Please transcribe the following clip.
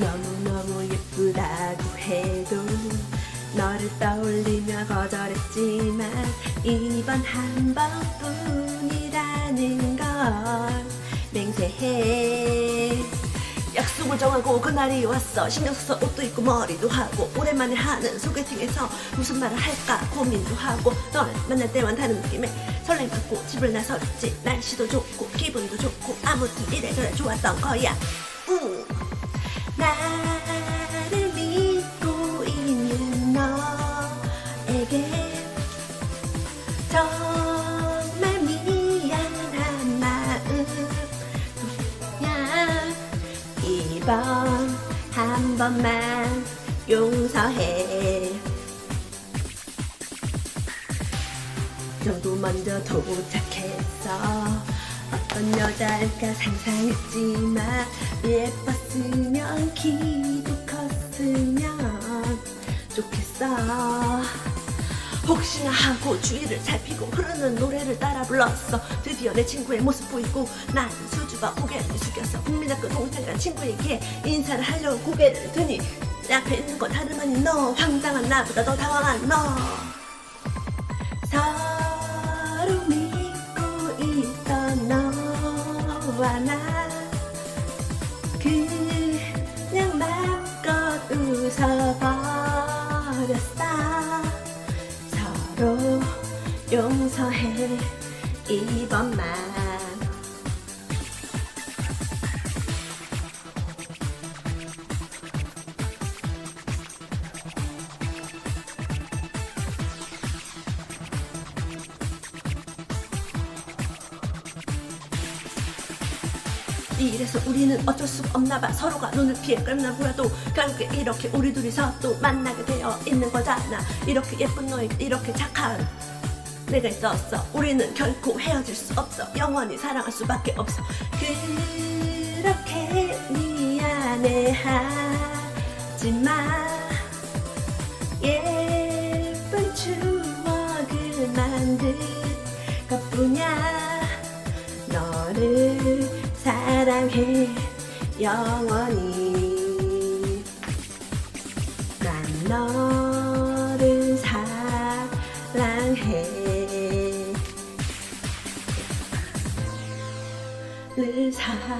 너무너무 예쁘다고 해도 너를 떠올리며 거절했지만 이번 한 번뿐이라는 걸 맹세해. 약속을 정하고 그날이 왔어. 신경 써서 옷도 입고 머리도 하고 오랜만에 하는 소개팅에서 무슨 말을 할까 고민도 하고 너를 만날 때만 다른 느낌에 설렘 갖고 집을 나섰지. 날씨도 좋고 기분도 좋고 아무튼 이래저래 좋았던 거야. 응. 나를 믿고 있는 너에게 정말 미안한 마음 야. 이번 한 번만 용서해. 너도 먼저 도착했어 어떤 여자일까 상상했지만 예뻤으면 키도 컸으면 좋겠어. 혹시나 하고 주위를 살피고 흐르는 노래를 따라 불렀어. 드디어 내 친구의 모습 보이고 난 수줍어 고개를 숙였어. 국민학교 동창이란 친구에게 인사를 하려고 고개를 드니 내 앞에 있는 건 다름 아닌 너. 황당한 나보다 더 당황한 너 너와 나. 그냥 마음껏 웃어버렸어. 서로 용서해. 이번만 이래서 우리는 어쩔 수가 없나 봐. 서로가 눈을 피해 끌나 보여도 결국에 이렇게 우리 둘이서 또 만나게 되어 있는 거잖아. 이렇게 예쁜 너에 이렇게 착한 내가 있었어. 우리는 결코 헤어질 수 없어. 영원히 사랑할 수밖에 없어. 그렇게 미안해하지마. 예쁜 추억을 만들 것뿐이야. 너를 사랑해 영원히. 난 너를 사랑해. 를 사랑해